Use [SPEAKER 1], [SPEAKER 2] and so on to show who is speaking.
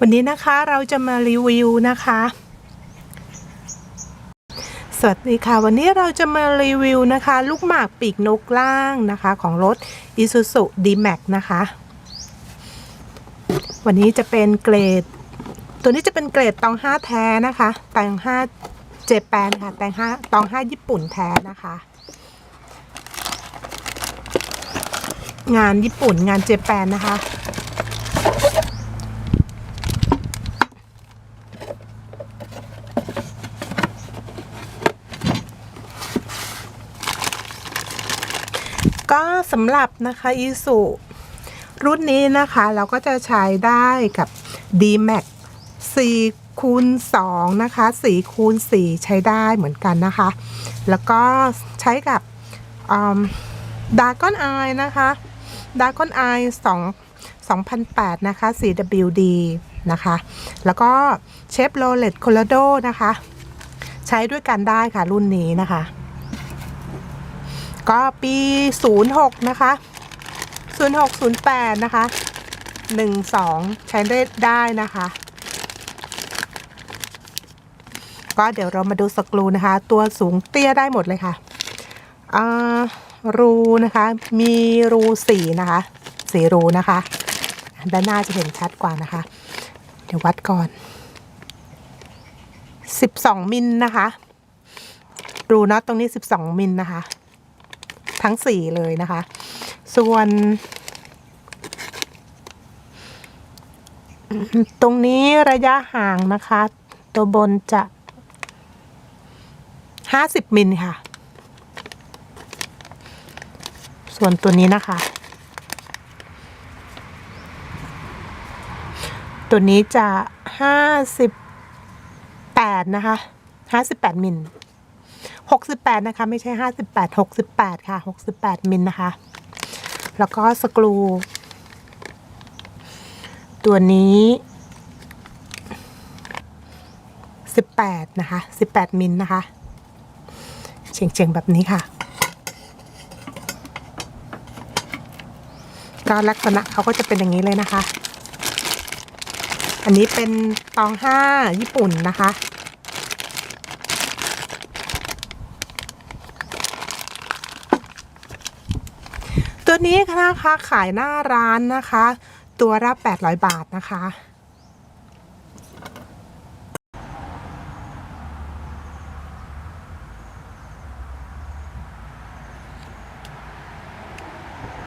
[SPEAKER 1] วันนี้นะคะเราจะมารีวิวนะคะ สวัสดีค่ะ วันนี้เราจะมารีวิวนะคะ ลูกหมากปีกนกล่างนะคะ ของรถ Isuzu D-Max นะคะ วันนี้จะเป็นเกรด ตัวนี้จะเป็นเกรดตองห้าแท้นะคะตองห้าเจแปนค่ะตองห้าตองห้าญี่ปุ่นแท้นะคะงานญี่ปุ่นงานเจแปนนะคะ ก็สำหรับนะคะอีสุรุ่นนี้นะคะเราก็จะใช้ได้กับ D-Max 4คูณ2นะคะ4คูณ4ใช้ได้เหมือนกันนะคะ แล้วก็ใช้กับดากอนไอนะคะดากอนไอ2 2008 นะคะ 4WD นะคะ แล้วก็เชฟโรเลตโคโลโดนะคะ ใช้ด้วยกันได้ค่ะรุ่นนี้นะคะ ก็ปี 06 นะคะ 06 08 นะคะ 12 ใช้ได้ได้นะคะ ก็เดี๋ยวเรามาดูสกรูนะคะ ตัวสูงเตี้ยได้หมดเลยค่ะรูนะคะ มีรูสี่นะคะสี่รูนะคะ ด้านหน้าจะเห็นชัดกว่านะคะ เดี๋ยววัดก่อน 12 มิลนะคะ รูน็อตตรงนี้ 12 มิลนะคะ ทั้งสี่เลยนะคะ ส่วนตรงนี้ระยะห่างนะคะ ตัวบนจะห้าสิบมิลค่ะ ส่วนตัวนี้นะคะ ตัวนี้จะห้าสิบแปดนะคะห้าสิบแปดมิล หกสิบแปดนะคะ ไม่ใช่ห้าสิบแปดหกสิบแปดค่ะหกสิบแปดมิลนะคะ แล้วก็สกรู ตัวนี้สิบแปดนะคะสิบแปดมิลนะคะ เฉียงๆ แบบนี้ค่ะก็ลักษณะเขาก็จะเป็นอย่างนี้เลยนะคะ อันนี้เป็นตองห้าญี่ปุ่นนะคะ ตัวนี้นะคะขายหน้าร้านนะคะ ตัวละ800 บาทนะคะ